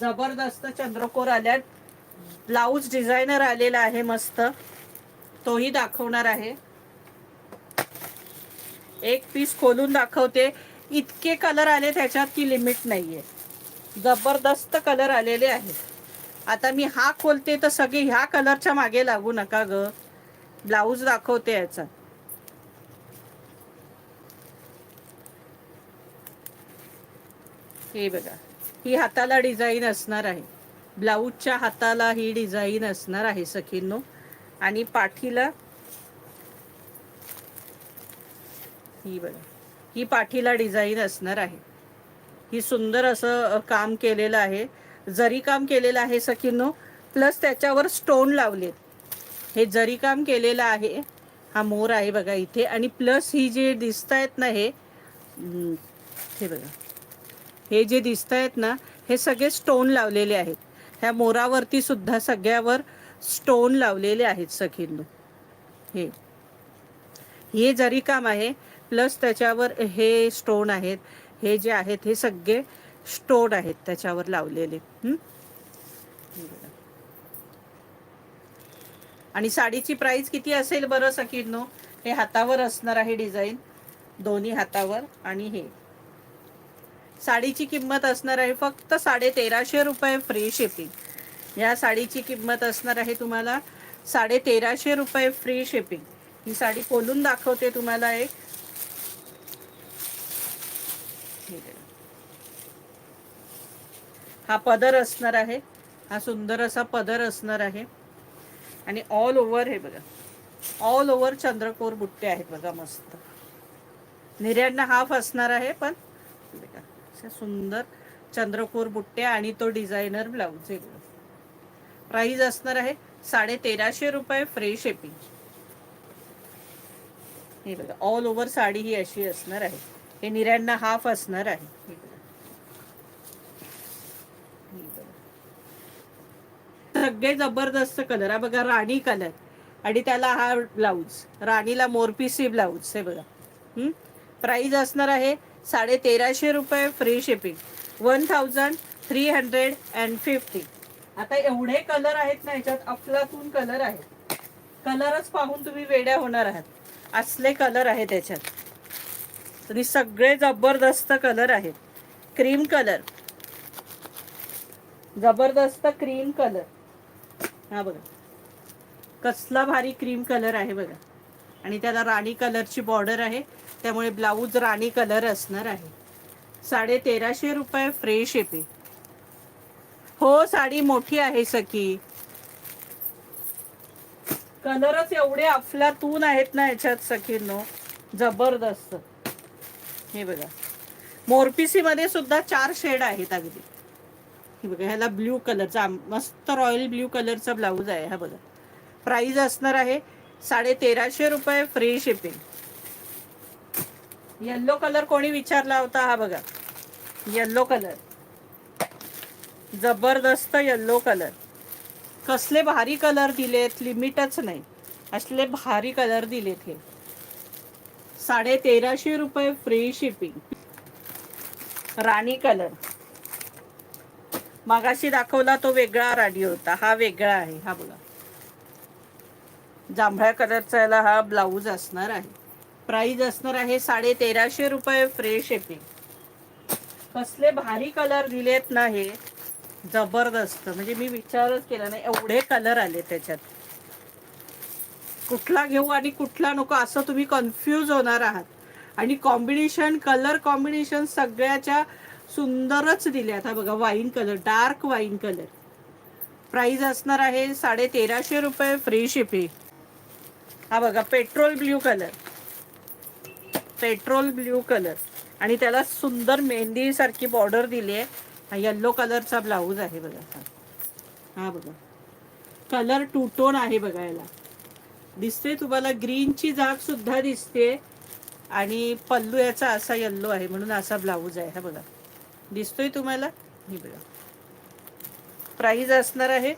जबरदस्त चंद्रकोर आल्यात. Blouse designer आलेला आहे मस्त. तोही दाखवणार आहे. एक पीस खोलून दाखवते. इतके कलर आले त्याच्यात की लिमिट नाहीये. जबरदस्त कलर आलेले आहेत. आता मी हा खोलते तर सगळे ह्या कलरच्या मागे लागू नका ग. ब्लाऊज दाखवते याचा. हे बघा. ही हाताला डिझाईन असणार आहे. ब्लाऊजच्या हाताला ही डिझाईन असणार आहे सखींनो. आणि पाठीला ही बघा. ही पाठीला डिझाईन असणार आहे. ही सुंदर असं काम केलेलं आहे. जरी काम केलेलं आहे सखींनो प्लस त्याच्यावर स्टोन लावले हे जरी काम केलेलं आहे हा मोर आहे बघा इथे. आणि प्लस ही जे दिसत आहेत ना हे हे बघा. हे जे दिसत आहेत ना हे सगळे स्टोन लावलेले आहेत. ह्या मोरावरती सुद्धा सगळ्यावर स्टोन लावलेले आहेत सखींनो हे. हे जरी काम आहे प्लस त्याच्यावर हे स्टोन आहेत हे जे आहेत हे सगळे स्टोन आहेत त्याच्यावर लावलेले. आणि साडीची प्राइस किती असेल बरं सखींनो हे हातावर असणार आहे डिझाईन दोन्ही हातावर आणि हे. साडीची किंमत असणार आहे फक्त साडे तेराशे रुपये फ्री शिपिंग या साडीची किंमत असणार आहे तुम्हाला साडे तेराशे रुपये फ्री शिपिंग ही साडी खोलून दाखवते तुम्हाला एक. हा पदर असणार आहे. हा सुंदर असा पदर असणार आहे. आणि ऑल ओव्हर हे बघा. ऑल ओव्हर चंद्रकोर बुट्टे आहेत बघा मस्त. निर्यांना हाफ असणार आहे पण बघा. सुंदर चंद्रकोर बुट्टे आणि तो डिझायनर ब्लाऊज हे प्राइस असणार आहे साडे तेराशे रुपये फ्री शिपिंग हे बघा ऑल ओव्हर साडी ही अशी असणार आहे. हे निऱ्यांना हाफ असणार आहे. सगळे जबरदस्त कलर हा बघा राणी कलर आणि त्याला हा ब्लाऊज राणीला मोरपीसी ब्लाऊज हे बघा. प्राइस असणार आहे साडे तेराशे रुपये free shipping one thousand three hundred and fifty आता एवढे कलर आहेत ना याच्यात अफलातून कलर आहेत. कलरच पाहून तुम्ही वेड्या होणार आहात. असले कलर आहेत त्याच्यात तरी सगळे जबरदस्त कलर आहेत. क्रीम कलर जबरदस्त क्रीम कलर हा बघा. कसला भारी क्रीम कलर आहे बघा. आणि त्याला राणी कलरची बॉर्डर आहे. त्यामुळे ब्लाऊज राणी कलर असणार आहे. साडे तेराशे रुपये फ्रेश येते. हो साडी मोठी आहे सखी. कलरच एवढे अफलातून आहेत ना याच्यात सखींनो. जबरदस्त. हे बघा. मोरपिसी मध्ये सुद्धा चार शेड आहेत अगदी. हे बघा ह्याला ब्ल्यू कलरचा मस्त रॉयल ब्ल्यू कलरचा ब्लाऊज आहे हा बघा. प्राईज असणार आहे साडे तेराशे रुपये फ्री शिपिंग येल्लो कलर कोणी विचारला होता? हा बघा. येल्लो कलर जबरदस्त येल्लो कलर कसले भारी कलर दिलेत? लिमिटच नाही. असले भारी कलर दिलेत हे. साडे तेराशे रुपये फ्री शिपिंग राणी कलर मागाशी दाखवला तो वेगळा राडी होता. हा वेगळा आहे. हा बघा. जांभळ्या कलरचा याला हा ब्लाऊज असणार आहे. प्राइस असणार आहे साडे तेराशे रुपये फ्री शिपिंग कसले भारी कलर दिलेत ना हे. जबरदस्त. म्हणजे मी विचारच केला नाही एवढे कलर आले त्याच्यात. कुठला घेऊ आणि कुठला नको असं तुम्ही कन्फ्यूज होणार आहात. आणि कॉम्बिनेशन कलर कॉम्बिनेशन सगळ्याच्या सुंदरच दिल्यात. हा बघा wine colour dark wine colour price असणार आहे साडे तेराशे रुपये फ्री शिपिंग हा बघा petrol blue colour petrol blue colour. आणि त्याला सुंदर मेहंदीसारखी बॉर्डर दिली आहे. हा येल्लो कलरचा ब्लाऊज आहे बघा हा. हा बघा. कलर टू टोन आहे बघा याला. दिसते तुम्हाला ग्रीनची जाग सुद्धा दिसते. आणि पल्लू याचा असा येल्लो आहे म्हणून असा ब्लाऊज आहे. हा बघा. दिसतोय तुम्हाला? हे बघा. प्राईज असणार आहे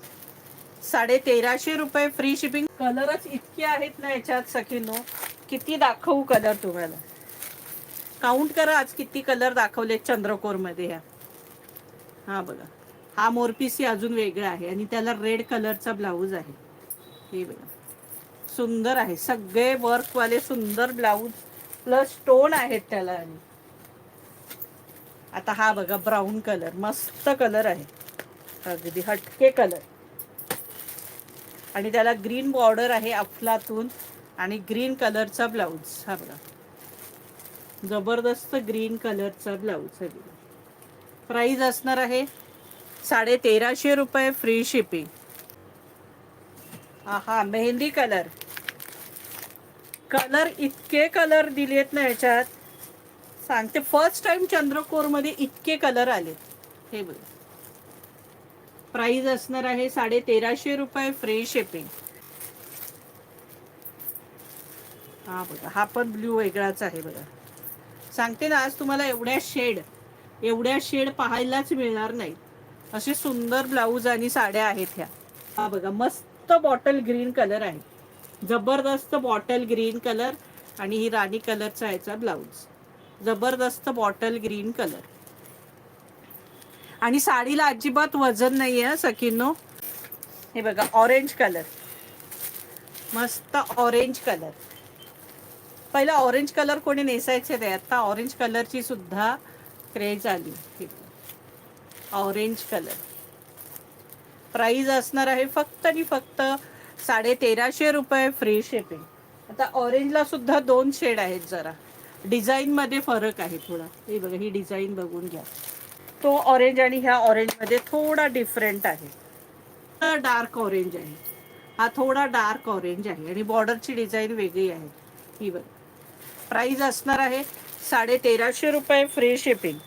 साडे तेराशे रुपये फ्री शिपिंग कलरच इतके आहेत ना याच्यात सखीनो. किती दाखवू कलर तुम्हाला? काउंट करा आज किती कलर दाखवले चंद्रकोरमध्ये ह्या. हा बघा. हा मोरपीसी अजून वेगळा आहे आणि त्याला रेड कलरचा ब्लाऊज आहे. हे बघा. सुंदर आहे. सगळे वर्कवाले सुंदर ब्लाऊज प्लस स्टोन आहेत त्याला आणि. आता हा बघा ब्राऊन कलर मस्त कलर आहे. अगदी हटके कलर आणि त्याला ग्रीन बॉर्डर आहे अफलातून आणि ग्रीन कलरचा ब्लाऊज हा बघा. जबरदस्त ग्रीन कलरचा ब्लाऊज आहे. प्राईज असणार आहे साडे तेराशे रुपये फ्री शिपिंग. हा मेहंदी कलर. कलर इतके कलर दिलेत ना याच्यात सांगते फर्स्ट टाइम चंद्रकोरमध्ये इतके कलर आले. हे बघ. प्राईज असणार आहे साडे तेराशे रुपये फ्री शिपिंग. हा बघा हा पण ब्ल्यू वेगळाच आहे बघा. सांगते ना आज तुम्हाला एवढ्या शेड एवढ्या शेड पाहायलाच मिळणार नाही. असे सुंदर ब्लाऊज आणि साड्या आहेत ह्या. हा बघा मस्त बॉटल ग्रीन कलर आहे. जबरदस्त बॉटल ग्रीन कलर आणि ही राणी कलरचा याचा ब्लाऊज जबरदस्त बॉटल ग्रीन कलर आणि साडीला अजिबात वजन नाही आहे सखीनो. हे बघा ऑरेंज कलर मस्त ऑरेंज कलर पहिला ऑरेंज कलर कोणी नेसायचे ते आता ऑरेंज कलरची सुद्धा क्रेज आली. ऑरेंज कलर प्राईज असणार आहे फक्त आणि फक्त साडे तेराशे रुपये फ्री शिपिंग आता ऑरेंजला सुद्धा दोन शेड आहेत जरा. डिझाईनमध्ये फरक आहे थोडा. हे बघा ही डिझाईन बघून घ्या. तो ऑरेंज आणि ह्या ऑरेंजमध्ये थोडा डिफरंट आहे. डार्क ऑरेंज आहे. हा थोडा डार्क ऑरेंज आहे आणि बॉर्डरची डिझाईन वेगळी आहे. ही बघा. प्राईज असणार आहे साडे तेराशे रुपये फ्री शिपिंग